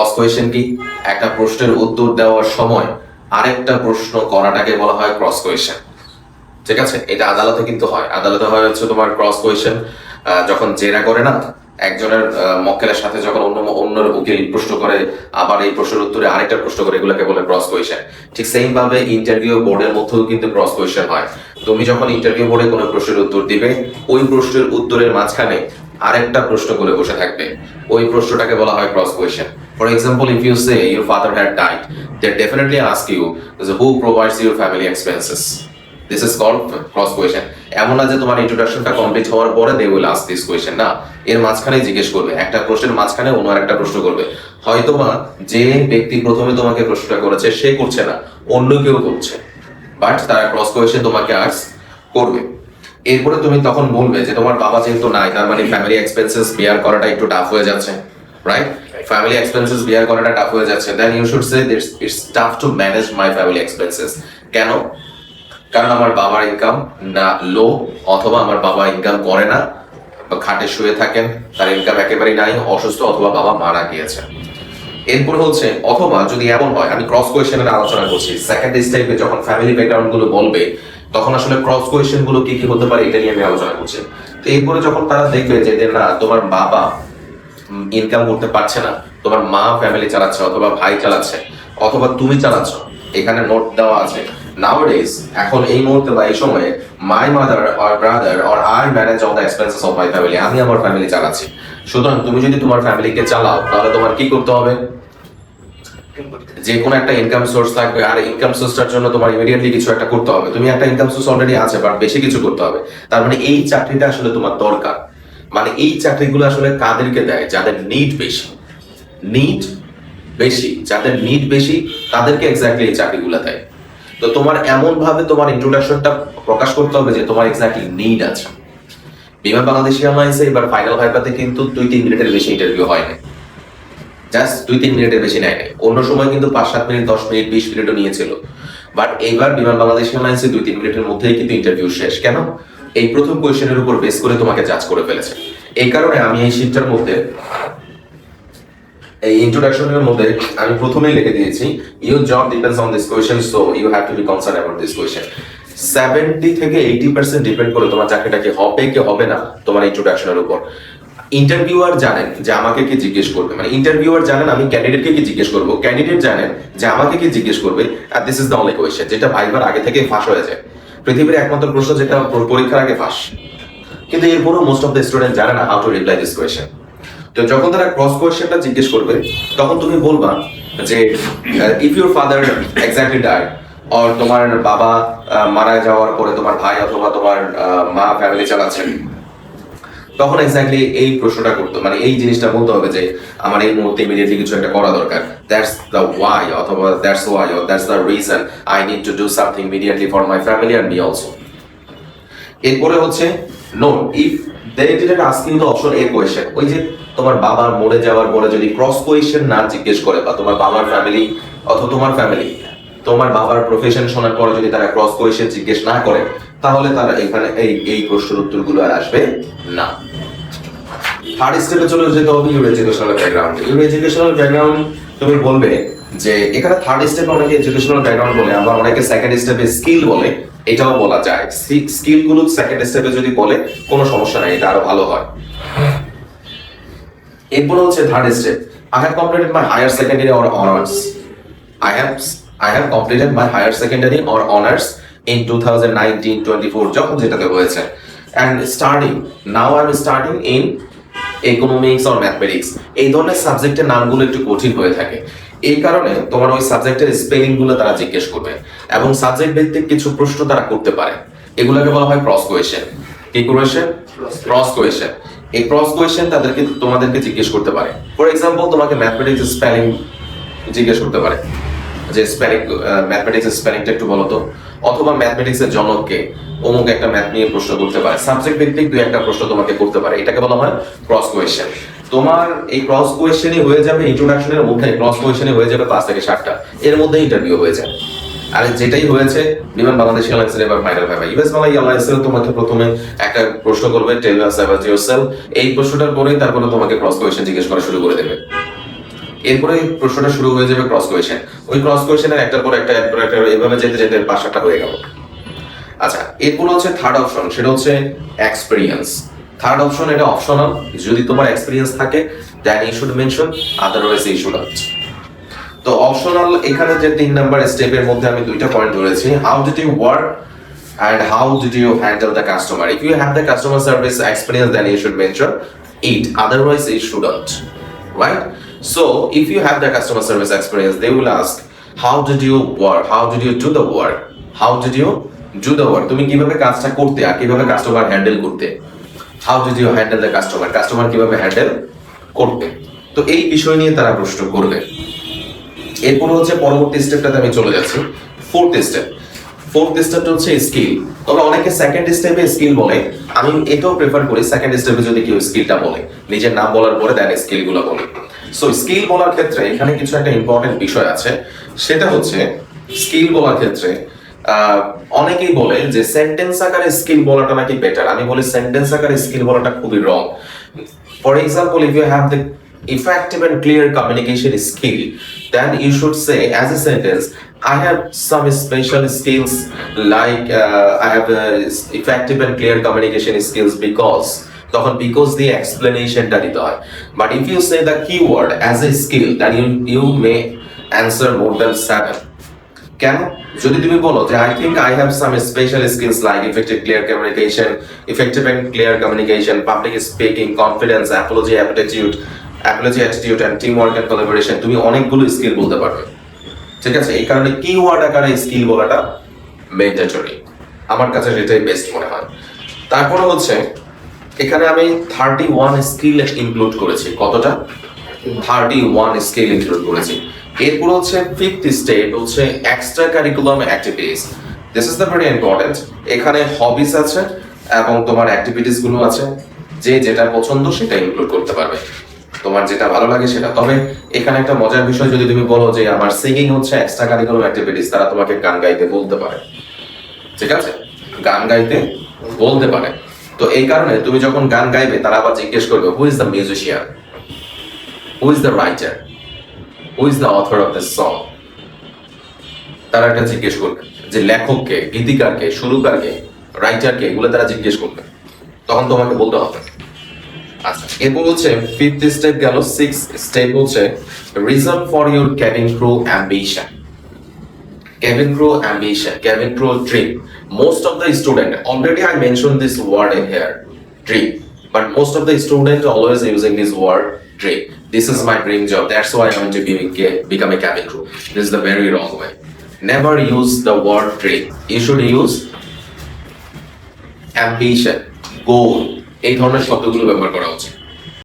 Cross question কি? একটা প্রশ্নের উত্তর দেওয়ার সময় আরেকটা প্রশ্ন করাটাকে বলা হয় ক্রস কোয়েশ্চেন ঠিক আছে? এটা আদালতে কিন্তু হয়। আদালতে হয় হচ্ছে তোমার ক্রস কোয়েশ্চেন যখন জেরা করে না, একজনের মক্কেলের সাথে যখন অন্য অন্য উকিল প্রশ্ন করে, আবার এই প্রশ্নের উত্তরে আরেকটা প্রশ্ন করে, এগুলোকে বলে ক্রস কোয়েশন ঠিক সেম ভাবে ইন্টারভিউ বোর্ডের মধ্যেও কিন্তু ক্রস কোয়েশন হয়। তুমি যখন ইন্টারভিউ বোর্ডে কোনো প্রশ্নের উত্তর দিবে, ওই প্রশ্নের উত্তরের মাঝখানে আরেকটা প্রশ্ন করে বসে থাকবে। ওই প্রশ্নটাকে বলা হয় cross question for example if you say your father had died they definitely ask you who provides your family expenses this is called cross question এমন না যে তোমার ইন্ট্রোডাকশনটা কমপ্লিট হওয়ার পরে they will ask this question না। এর মাঝখানে জিজ্ঞেস করবে, একটা প্রশ্নের মাঝখানে অন্য একটা প্রশ্ন করবে। হয়তোবা যে ব্যক্তি প্রথমে তোমাকে প্রশ্নটা করেছে, সে করছে না, অন্য কেউ করছে। বাট তারা ক্রস কোয়েশ্চেন তোমাকে আস্ক করবে। এরপরে তুমি তখন বলবে যে তোমার বাবা যেহেতু নাই, তার মানে ফ্যামিলি এক্সপেন্সেস বিয়ার করাটা একটু টাফ হয়ে যাচ্ছে রাইট ফ্যামিলি এক্সপেন্সেস বিয়ার করাটা টাফ হয়ে যাচ্ছে। Then you should say it's tough to manage my family expenses কেন? কারণ আমার বাবার ইনকাম না লো অথবা আমার বাবা ইনকাম করে না খাটে শুয়ে থাকেন, তার ইনকাম একেবারেই নাই, অসুস্থ, অথবা বাবা মারা গিয়েছে। এরপর হচ্ছে, অথবা যদি এমন হয়, আমি ক্রস কোয়েশ্চেনের আলোচনা করছি। সেকেন্ড স্টেপে যখন ফ্যামিলি ব্যাকগ্রাউন্ডগুলো বলবে, তখন আসলে ক্রস কোয়েশ্চেনগুলো কি কি হতে পারে, এটা নিয়ে আমি আলোচনা করছি। তো এরপরে যখন তারা দেখবে যে না, তোমার বাবা ইনকাম করতে পারছে না। তোমার মা ফ্যামিলি চালাচ্ছে, অথবা ভাই চালাচ্ছে, অথবা তুমি চালাচ্ছ। এখানে নোট দেওয়া আছে। নাওডেজ এখন এই মুহূর্তে বা এই সময়ে my mother or brother or I manage all the expenses of my family আমি আমার ফ্যামিলি চালাচ্ছি। সুতরাং তুমি যদি তোমার ফ্যামিলিকে চালাও, তাহলে তোমার কি করতে হবে? যে কোনো একটা ইনকাম সোর্স থাকবে, আর ইনকাম সোর্সটার জন্য তোমার ইমিডিয়েটলি কিছু একটা করতে হবে। তুমি একটা ইনকাম সোর্স অলরেডি আছে বাট বেশি কিছু করতে হবে। তার মানে এই চাকরিটা আসলে তোমার দরকার। মানে এই চাকরিগুলো আসলে কাদেরকে দেয়? যাদের নিড বেশি। নিড বেশি। যাদের নিড বেশি, তাদেরকে এক্স্যাক্টলি এই চাকরিগুলো দেয়। তো তোমার এমন ভাবে তোমার ইন্ট্রোডাকশনটা প্রকাশ করতে হবে যে তোমার এক্স্যাক্টলি নিড আছে। বিমান বাংলাদেশি এয়ারলাইন্সে এবার ফাইনাল ভাইপাতে কিন্তু দুই তিন মিনিটের বেশি ইন্টারভিউ হয়নি। জাস্ট দুই তিন মিনিটের বেশি নেয়নি। অন্য সময় কিন্তু পাঁচ সাত মিনিট, দশ মিনিট, বিশ মিনিটও নিয়েছিল। বাট এইবার বিমান বাংলাদেশ এয়ারলাইন্সে দুই তিন মিনিটের মধ্যেই কিন্তু ইন্টারভিউ শেষ। কেন? এই প্রথম কোয়েশ্চেনের উপর বেস করে তোমাকে জাজ করে ফেলেছে। এই কারণে আমি এই শীটটার মধ্যে, এই ইন্ট্রোডাকশনের মধ্যে আমি প্রথমেই লিখে দিয়েছি your job depends on this question so you have to be concern about this question seventy থেকে এইটি পার্সেন্ট ডিপেন্ড করে তোমার চাকরিটা কি হবে কি হবে না তোমার ইন্ট্রোডাকশনের উপর। ইন্টারভিউয়ার জানেন যে আমাকে কি জিজ্ঞেস করবে। মানে ইন্টারভিউয়ার জানেন আমি ক্যান্ডিডেটকে কি জিজ্ঞেস করব। ক্যান্ডিডেট জানেন যে আমাকে কি জিজ্ঞেস করবে আর this is the only question যেটা ভাইবার আগে থেকে ফাঁস হয়ে যায়। পৃথিবীর একমাত্র প্রশ্ন যেটা পরীক্ষার আগে ফাঁস। কিন্তু এরপরও মোস্ট অফ দ্য স্টুডেন্ট জানে না how to reply this question তো যখন তারা ক্রস কোয়েশ্চেনটা জিজ্ঞেস করবে, তখন তুমি বলবা যে if your father exactly die or তোমার বাবা মারা যাওয়ার পরে তোমার ভাই অথবা তোমার মা ফ্যামিলি চালাচ্ছেন তখন এক্স্যাক্টলি এই প্রশ্নটা করতো। মানে এই জিনিসটা বলতে হবে যে, আমার এই মুহূর্তে ইমিডিয়েটলি কিছু একটা করা দরকার। দ্যাটস দ্য ওয়াই অথবা that's why or that's the reason I need to do something immediately for my family and me also এরপরে হচ্ছে no if they didn't ask the option a question ওই যে তোমার বাবার মরে যাওয়ার পরে যদি ক্রস কোয়েশ্চেন না জিজ্ঞেস করে, বা তোমার বাবার ফ্যামিলি অথবা তোমার ফ্যামিলি তোমার বাবার প্রফেশন শোনার পরে যদি তারা ক্রস কোয়েশ্চেন জিজ্ঞেস না করে, তাহলে তারা এখানে এই এই প্রশ্নের উত্তরগুলো আর আসবে না। থার্ড স্টেপে চলে যেতে হবে your educational background your educational background তুমি বলবে যে এখানে থার্ড স্টেপে অনেকে এডুকেশনাল ব্যাকগ্রাউন্ড বলে, আবার অনেকে সেকেন্ড স্টেপে স্কিল বলে, এটাও বলা যায়। স্কিলগুলো সেকেন্ড স্টেপে যদি বলে, কোনো সমস্যা নাই, এটা আরও ভালো হয়। এরপর হচ্ছে third step I have completed my higher secondary or honours I have I have completed my higher secondary or honors in 2019 24 যখন যেটাতে হয়েছে। And starting, now I'm starting in economics or mathematics এই ধরনের সাবজেক্টের নামগুলো একটু কঠিন হয়ে থাকে। এই কারণে তোমার ওই সাবজেক্টের স্পেলিংগুলো তারা জিজ্ঞেস করবে এবং সাবজেক্ট ভিত্তিক কিছু প্রশ্ন তারা করতে পারে। এগুলোকে বলা হয় ক্রস কোয়েশ্চেন কি কোয়েশ্চেন ক্রস কোয়েশ্চেন এই ক্রস কোয়েশ্চেন তাদেরকে, তোমাদেরকে জিজ্ঞেস করতে পারে। ফর এক্সাম্পল তোমাকে ম্যাথমেটিক্স স্পেলিং জিজ্ঞেস করতে পারে। যে স্পেলিং ম্যাথমেটিক্স স্পেলিংটা একটু বলো তো। অথবা ম্যাথমেটিক্স এর জনককে অমুক একটা ম্যাথ নিয়ে প্রশ্ন করতে পারে। সাবজেক্ট ভিত্তিক দুই একটা প্রশ্ন তোমাকে করতে পারে। এটাকে বলা হয় ক্রস কোয়েশ্চেন তোমার এই ক্রস কোয়েশ্চেনই হয়ে যাবে ইন্ট্রোডাকশনের মধ্যে ক্রস কোয়েশ্চেনই হয়ে যাবে পাঁচ থেকে সাতটা। এর মধ্যে ইন্টারভিউ হয়ে যাবে আর যেটাই হয়েছে বিমান বাংলাদেশ এয়ারলাইন্সের এবার ফাইনাল ভাইবা ইউএস বাংলা এয়ারলাইন্সের তোমাকে প্রথমে একটা প্রশ্ন করবে টেল আস অ্যাবাউট ইয়োরসেলফ এই প্রশ্নটার পরেই তারপরে তোমাকে ক্রস কোয়েশ্চেন জিজ্ঞেস করা শুরু করে দেবে। এরপরে প্রশ্নটা শুরু হয়ে যাবে ক্রস কোয়েশন ওই ক্রস কোয়েশনের একটার পর একটা, একটার একটা, এভাবে যেতে যেতে সাতটা হয়ে গেল। আচ্ছা এরপর হচ্ছে থার্ড অপশন সেটা হচ্ছে এক্সপিরিয়েন্স থার্ড অপশন এটা অপশনাল যদি তোমার এক্সপিরিয়েন্স থাকে then you should mention otherwise you should not তো অপশনাল এখানে যে তিন নাম্বার স্টেপের মধ্যে আমি দুইটা পয়েন্ট ধরেছি। How did you work and how did you handle the customer? If you have the customer service experience, then you should mention it, otherwise you shouldn't right? So, if you have the customer service experience, they will ask, how did you work? How did you do the work? How did you do the work? তুমি কীভাবে কাজটা করতে আর কীভাবে customer handle করতে? How did you handle the customer customer কীভাবে handle করতে? তো এই বিষয় নিয়ে তারা প্রশ্ন করবে। এরপর হচ্ছে পরবর্তী স্টেপটাতে আমি চলে যাচ্ছি। ফোর্থ স্টেপ ফোর্থ স্টেপটা হচ্ছে স্কিল তবে অনেকে সেকেন্ড স্টেপে স্কিল বলে। আমি এটাও প্রেফার করি সেকেন্ড স্টেপে যদি কেউ স্কিলটা বলে, নিজের নাম বলার পরে দেন স্কিলগুলো বলে। সো স্কিল বলার ক্ষেত্রে এখানে কিছু একটা ইম্পর্টেন্ট বিষয় আছে। সেটা হচ্ছে স্কিল বলার ক্ষেত্রে অনেকেই বলে যে সেন্টেন্স আকারে স্কিল বলাটা নাকি বেটার আমি বলি সেন্টেন্স আকারে স্কিল বলাটা খুবই wrong for example if you have the effective and clear communication skill then you should say as a sentence I have some special skills like I have effective and clear communication skills because তখন because the explanation টা দিতে হয়। But if you say the keyword as a skill, then you you may answer more than seven. কেন? যদি তুমি বলো যে I think I have some special skills like effective clear communication effective and clear communication public speaking confidence apology aptitude apology attitude and team work and collaboration তুমি অনেকগুলো skill বলতে পারবে। ঠিক আছে? এই কারণে কি ওয়ার্ড আকারে স্কিল বলাটা ম্যান্ডেটরি আমার কাছে সেটাই বেস্ট মনে হয়। তারপরে হচ্ছে এখানে আমি থার্টি ওয়ান স্কিল ইনক্লুড করেছি। কতটা? থার্টি ওয়ান স্কিল ইনক্লুড করেছি। এরপর হচ্ছে ফিফথ স্টেপ হচ্ছে extra curriculum activities this is the very important এখানে হবিস আছে এবং তোমার অ্যাক্টিভিটিসগুলো আছে। যে যেটা পছন্দ সেটা ইনক্লুড করতে পারবে। তোমার যেটা ভালো লাগে সেটা। তবে এখানে একটা মজার বিষয় যদি তুমি বলো যে আমার সিঙ্গিং হচ্ছে এক্সট্রা কারিকুলাম অ্যাক্টিভিটিস তারা তোমাকে গান গাইতে বলতে পারে। ঠিক আছে? গান গাইতে বলতে পারে। তো এই কারণে তুমি যখন গান গাইবে, তারা আবার জিজ্ঞেস করবে who is the musician who is the writer who is the author of the song তারা একটা জিজ্ঞেস করবে, যে লেখককে, গীতিকারকে, সুরকারকে রাইটারকে এগুলো তারা জিজ্ঞেস করবে। তখন তোমাকে বলতে হবে। আচ্ছা এরপর হচ্ছে ফিফথ স্টেপ গেল সিক্স স্টেপ হচ্ছে reason for your cabin crew ambition cabin crew ambition, cabin crew dream. Most of the student, already I mentioned this word in here, dream. But most of the student always using this word dream. This is my dream job. That's why I want to be, become a cabin crew. This is the very wrong way. Never use the word dream. You should use ambition, goal. এই ধরনের শব্দগুলো ব্যবহার করা উচিত